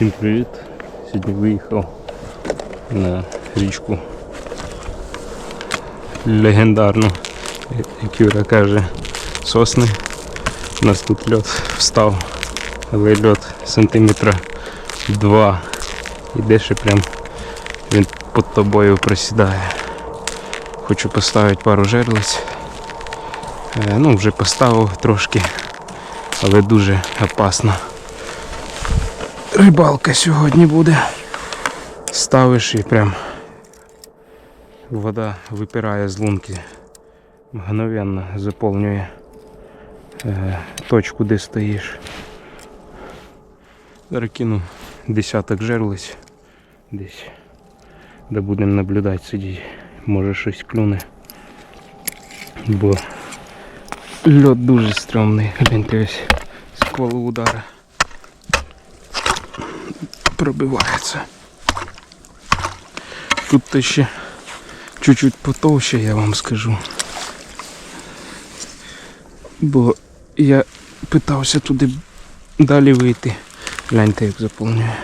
Всім привіт! Сьогодні виїхав на річку легендарну, як Юра каже, сосни. У нас тут льот встав, але льот сантиметра два. Іде ще прям він під тобою просідає. Хочу поставити пару жерлиць. Е, Ну, вже поставив трошки, але дуже опасно. Рибалка сьогодні буде. Ставиш і прям вода випирає з лунки. Мгновенно заповнює е, точку, де стоїш. Зараз кину десяток жерлиць десь. Де будемо наблюдати сидіти. Може щось клюне. Бо льот дуже стрьомний. Гляньте ось з колу удара пробивається. Тут то ще чуть-чуть потовще, я вам скажу. Бо я питався туди далі вийти. Гляньте, як заповнює.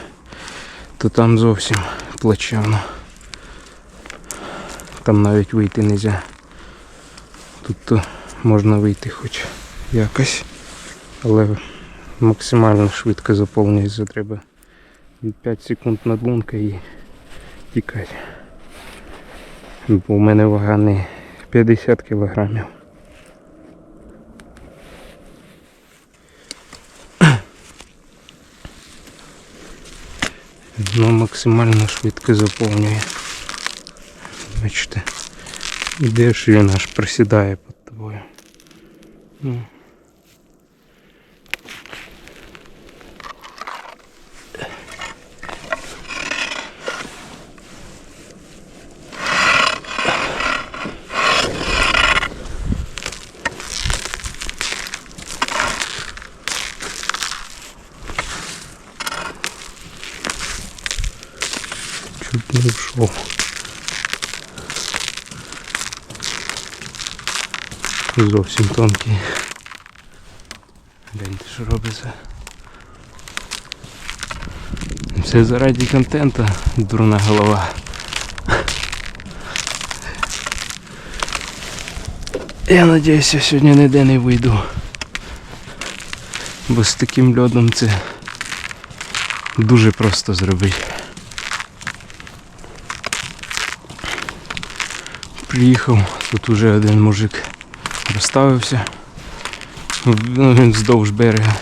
То там зовсім плачевно. Там навіть вийти не можна. Тут то можна вийти хоч якось. Але максимально швидко заповнюється треба. 5 секунд надлунка і тікати. Бо у мене вага не 50 кілограмів. Ну максимально швидко заповнює. Бачите, ідеш він аж просідає під тобою. Ну. Чуть не вшов. Зовсім тонкий. Гляньте, що робиться. Все заради контента, дурна голова. Я надіюсь, я сьогодні ніде не вийду. Бо з таким льодом це дуже просто зробити. Приїхав, тут уже один мужик розставився. Ну, він вздовж берега.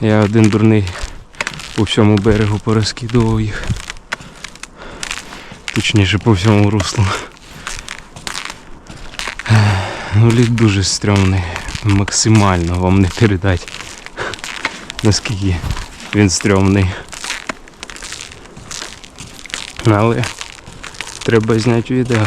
Я один дурний по всьому берегу порозкидував їх. Точніше по всьому руслу. Ну, лід дуже стрьомний. Максимально вам не передати. Наскільки він стрьомний. Але треба зняти відео.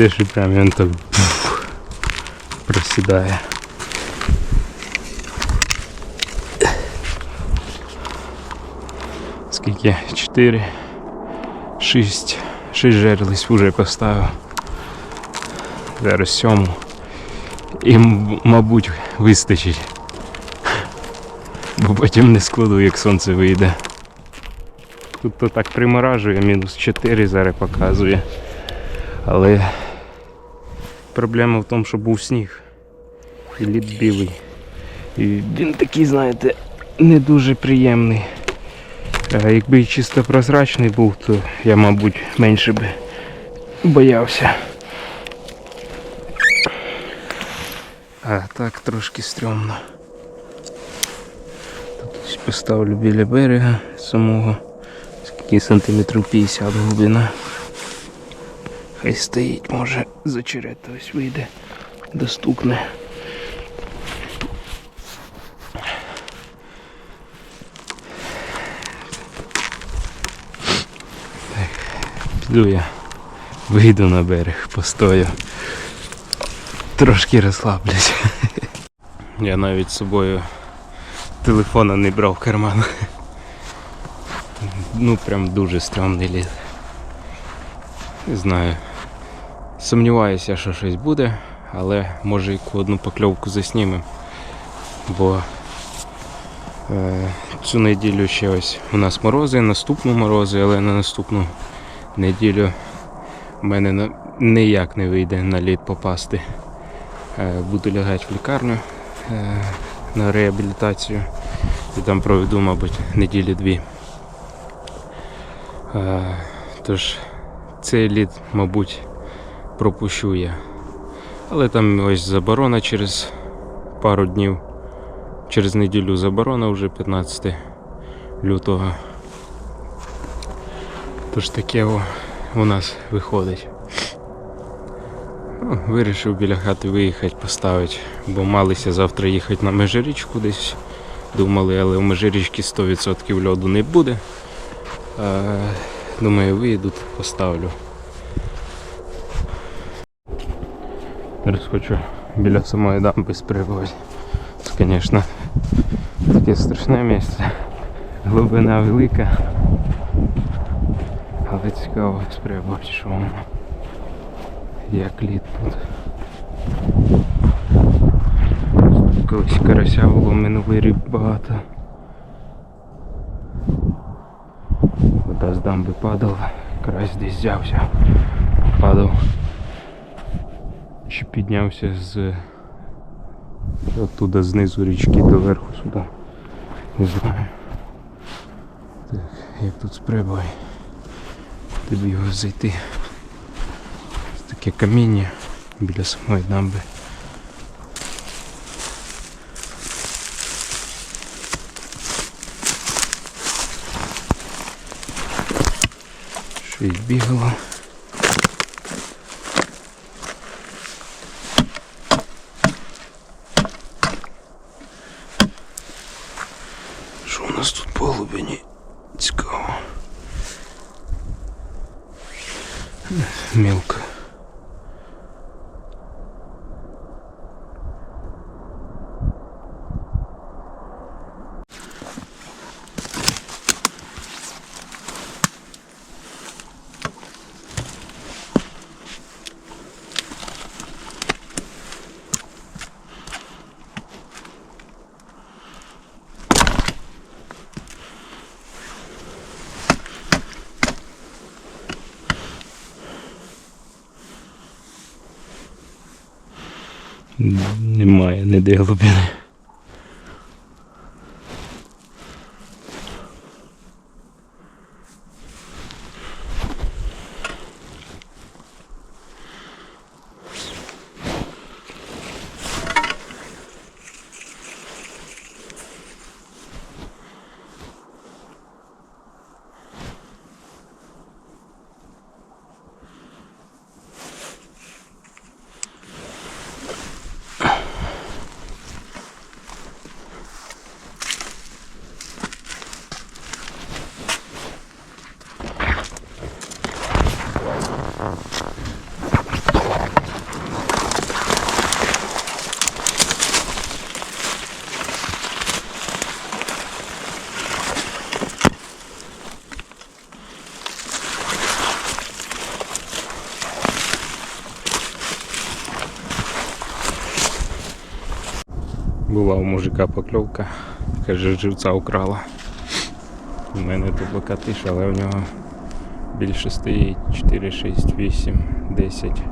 Йдеш і прям він так пф, просідає. Скільки? Чотири, шість, шість жерлиць вже поставив. Зараз сьому. І, мабуть, вистачить. Бо потім не складу, як сонце вийде. Тут то так приморажує, мінус 4 зараз показує. Але проблема в тому, що був сніг. І лід білий. І він такий, знаєте, не дуже приємний. А якби чисто прозрачний був, то я, мабуть, менше би боявся. А так трошки стрьомно. Тут поставлю біля берега самого. Скільки сантиметрів 50 глибина. Хай стоїть, може за черета ось вийде, доступне. Піду я Вийду на берег, постою. Трошки розслаблюсь. Я навіть з собою телефона не брав в карман. Ну прям дуже стрьомний лід. Не знаю. Сумніваюся, що щось буде, але може яку одну покльовку заснімемо. Бо е, цю неділю ще ось у нас морози, наступну морози, але на наступну неділю в мене на- ніяк не вийде на лід попасти. Е, буду лягати в лікарню е, на реабілітацію і там проведу, мабуть, неділі дві. Е, тож цей лід, мабуть, пропущу я. Але там ось заборона через пару днів. Через неділю заборона вже 15 лютого. Тож таке о, у нас виходить. Ну, вирішив біля хати виїхати, поставити, бо малися завтра їхати на межирічку десь. Думали, але в межирічці 100% льоду не буде. Думаю, виїду, поставлю. Зараз хочу біля самої дамби спробувати. Це, звісно, таке страшне місце. Глибина велика. Але цікаво спробувати, що воно. Як лід тут. Колись карася було минулий рік багато. Вода з дамби падала, карась десь взявся, падав. Чи піднявся з оттуда знизу річки до верху сюди. Не знаю. Так, як тут сприбай. Тобі його зайти. Ось Таке каміння біля самої дамби. Щось бігало. Що у нас тут по глибині? Цікаво. Мілко. Немає ніде глибини. Була у мужика покльовка, каже, живця украла. У мене тут поки але в нього більше стоїть 4, 6, 8, 10,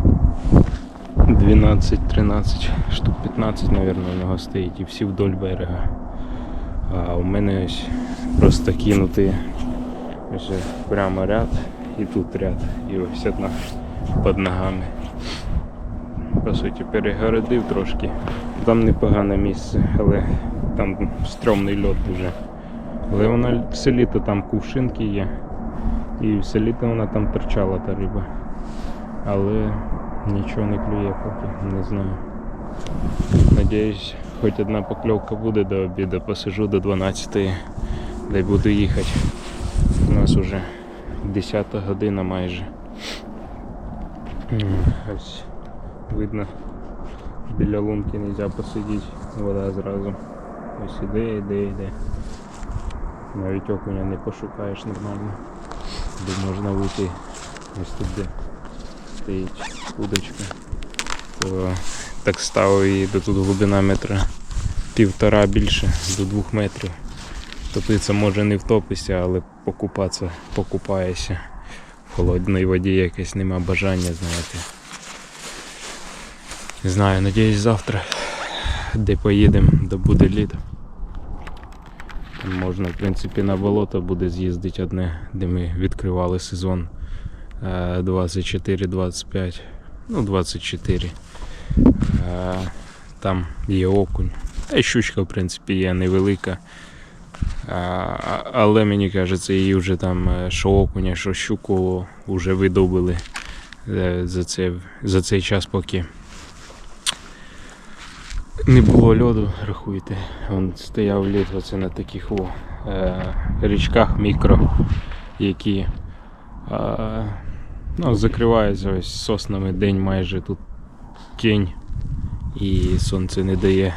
12, 13, штук 15, мабуть, у нього стоїть і всі вдоль берега. А у мене ось просто кинути ось прямо ряд і тут ряд, і ось одна під ногами. По суті, перегородив трошки. Там непогане місце, але там стрьомний льот дуже. Але вона все літо там кувшинки є. І все літо вона там торчала та риба. Але нічого не клює поки, не знаю. Надіюсь, хоч одна покльовка буде до обіду, посижу до 12 де буду їхати. У нас уже 10 година майже. Ось видно, біля лунки не можна посидіти, вода зразу. Ось іде, іде, іде. Навіть окуня не пошукаєш нормально. Де можна вийти. Ось тут де стоїть удочка. То так ставив її до тут глибина метра півтора більше, до двох метрів. Топитися може не втопишся, але покупатися покупаєшся. В холодній воді якесь нема бажання, знаєте. Не знаю, надіюсь завтра, де поїдемо, то буде лід. Там можна, в принципі, на болото буде з'їздити одне, де ми відкривали сезон е, 24-25, ну 24. Е, Там є окунь. Та щучка, в принципі, є невелика. А- але мені кажеться, її вже там е, що окуня, що щуку вже видобили е, за, це, за цей час, поки не було льоду, рахуйте. Вон стояв лід оце на таких о, е, річках мікро, які е, ну, закриваються ось соснами день майже тут тінь і сонце не дає.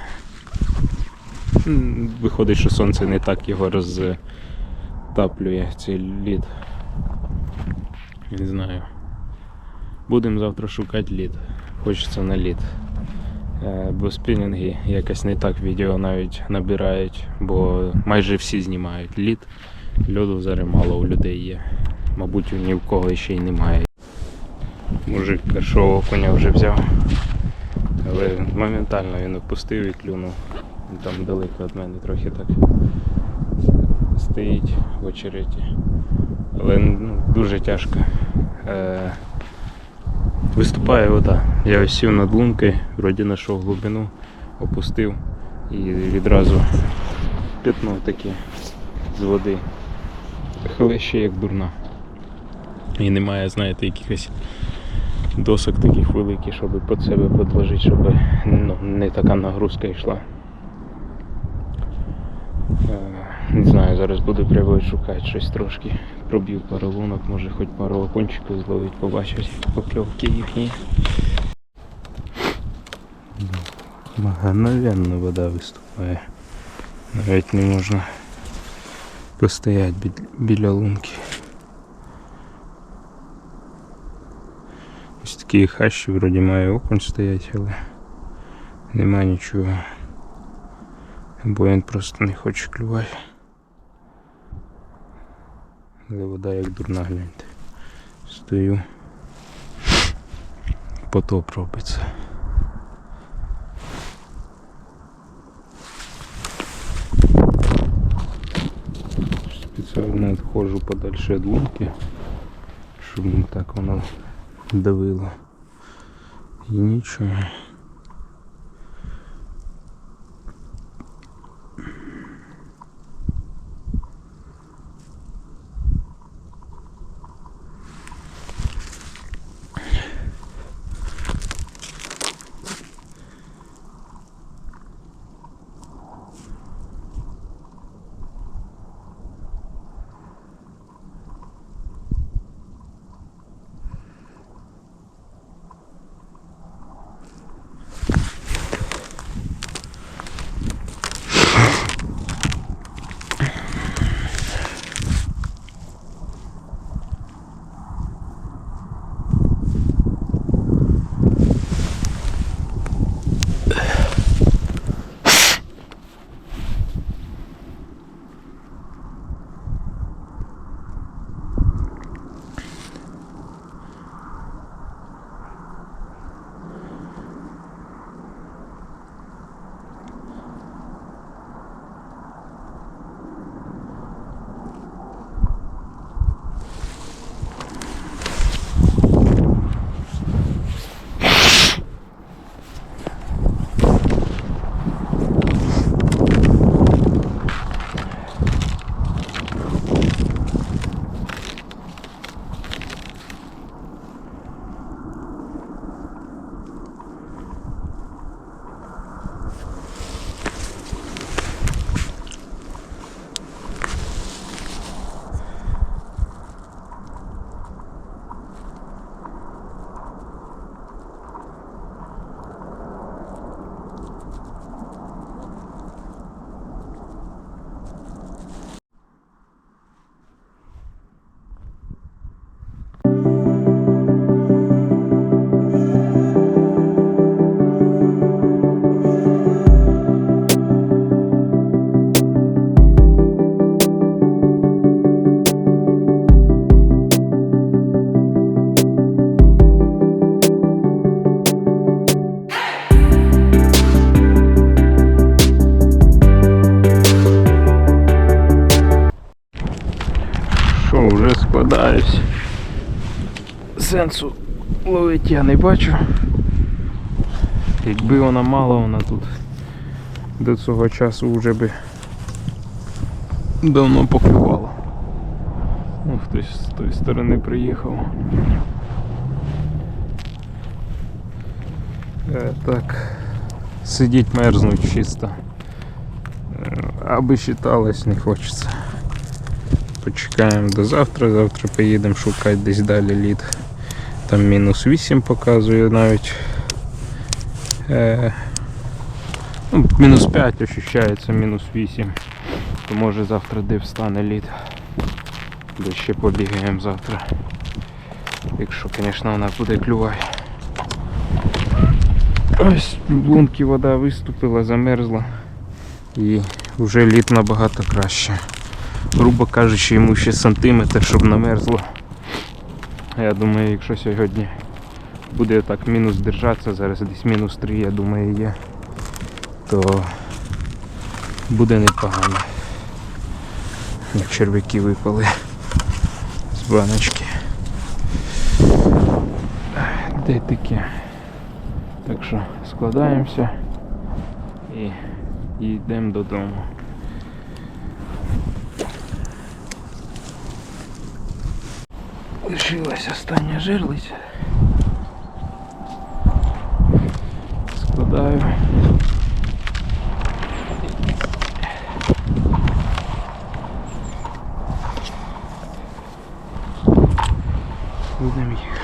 Виходить, що сонце не так його розтаплює цей лід. Не знаю. Будемо завтра шукати лід. Хочеться на лід. Е, Бо спінінги якось не так відео навіть набирають, бо майже всі знімають лід. Льоду зараз мало у людей є. Мабуть, ні в кого ще й немає. Мужик першого окуня вже взяв. Але моментально він опустив і клюнув. Там далеко від мене трохи так стоїть в очереті. Але ну, дуже тяжко. Виступає вода. Я ось сів над лункою, вроді знайшов глибину, опустив і відразу п'ятно таке з води. Хлеще як дурна. І немає, знаєте, якихось досок таких великих, щоб під себе підложити, щоб ну, не така нагрузка йшла. Е, Не знаю, зараз буду пробувати шукати щось трошки. Пробів пару лунок, може хоч пару окончиків зловить, побачить покльовки їхні. Мгновенно вода виступає. Навіть не можна постояти бі- біля лунки. Ось такі хащі вроді має окунь стоять, але нема нічого. Бо він просто не хоче клювати. Але вода як дурна гляньте. Стою. Потоп робиться. Спеціально відходжу подальше від лунки, щоб не так воно давило. І нічого. Сенсу ловити я не бачу. Якби вона мала, вона тут до цього часу вже би давно поклювала. Ну, хтось з тої сторони приїхав. Е, так, сидіть мерзнуть чисто. Е, Аби считалось, не хочеться. Почекаємо до завтра, завтра поїдемо шукати десь далі лід. Там мінус 8 показує навіть. Е, ну, мінус 5 ощущається, мінус 8. То може завтра де встане лід. Де ще побігаємо завтра. Якщо, звісно, вона буде клювати. Ось в лунки вода виступила, замерзла. І вже лід набагато краще. Грубо кажучи, йому ще сантиметр, щоб намерзло. Я думаю, якщо сьогодні буде так мінус держатися, зараз десь мінус 3, я думаю, є, то буде непогано. Як черв'яки випали з баночки. Де таке? Так що складаємося і йдемо додому. Лишилась остання жерлиця. Складаю. Будемо їхати.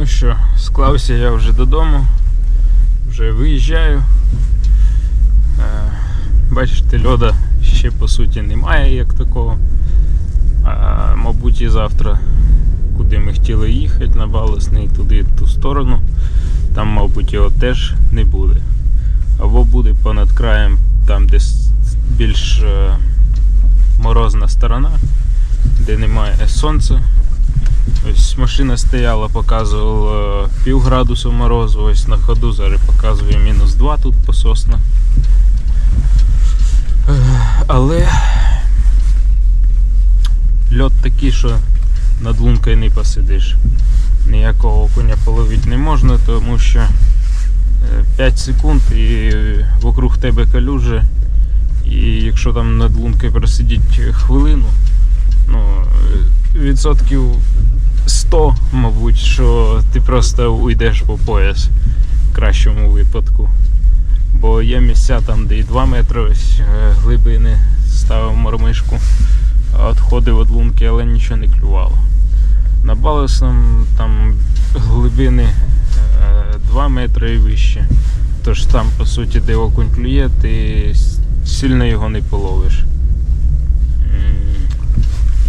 Ну що, склався я вже додому, вже виїжджаю. Е, Бачите, льода ще по суті немає як такого. А, мабуть і завтра, куди ми хотіли їхати, на Баласний, туди ту сторону, там, мабуть, його теж не буде. Або буде понад краєм, там десь більш е, морозна сторона, де немає сонця. Ось машина стояла, показувала пів градусу морозу, ось на ходу зараз показує мінус 2 тут по соснах. Е, Але льот такий, що над лункою не посидиш. Ніякого окуня половити не можна, тому що е, 5 секунд і вокруг тебе калюжа. І якщо там над лункою просидіть хвилину, ну, е, відсотків 100, мабуть, що ти просто уйдеш по пояс в кращому випадку. Бо є місця там, де і 2 метри ось е, глибини ставив мормишку, відходив від лунки, але нічого не клювало. На балесному там глибини 2 метри і вище. Тож там, по суті, де окунь клює, ти сильно його не половиш.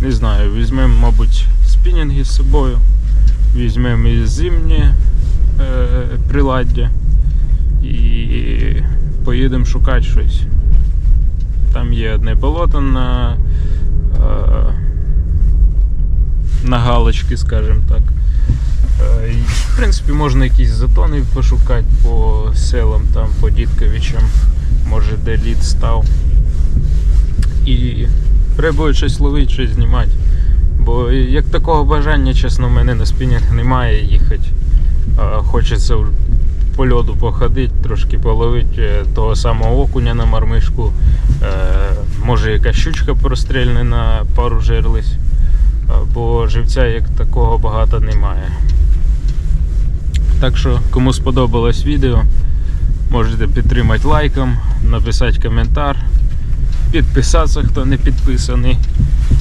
Не знаю, візьмемо, мабуть, спінінги з собою, візьмемо і зимнє е, приладдя і поїдемо шукати щось. Там є одне болото на, е, на галочки, скажімо так. Е, в принципі, можна якісь затони пошукати по селам, там, по Дідковичам, може де лід став. І треба щось ловити, щось знімати. Бо як такого бажання, чесно, в мене на спінінг немає їхати. Хочеться по льоду походити, трошки половити е, того самого окуня на мармишку. Е, Може якась щучка прострільне на пару жерлиць. А, Бо живця як такого багато немає. Так що, кому сподобалось відео, можете підтримати лайком, написати коментар, підписатися, хто не підписаний.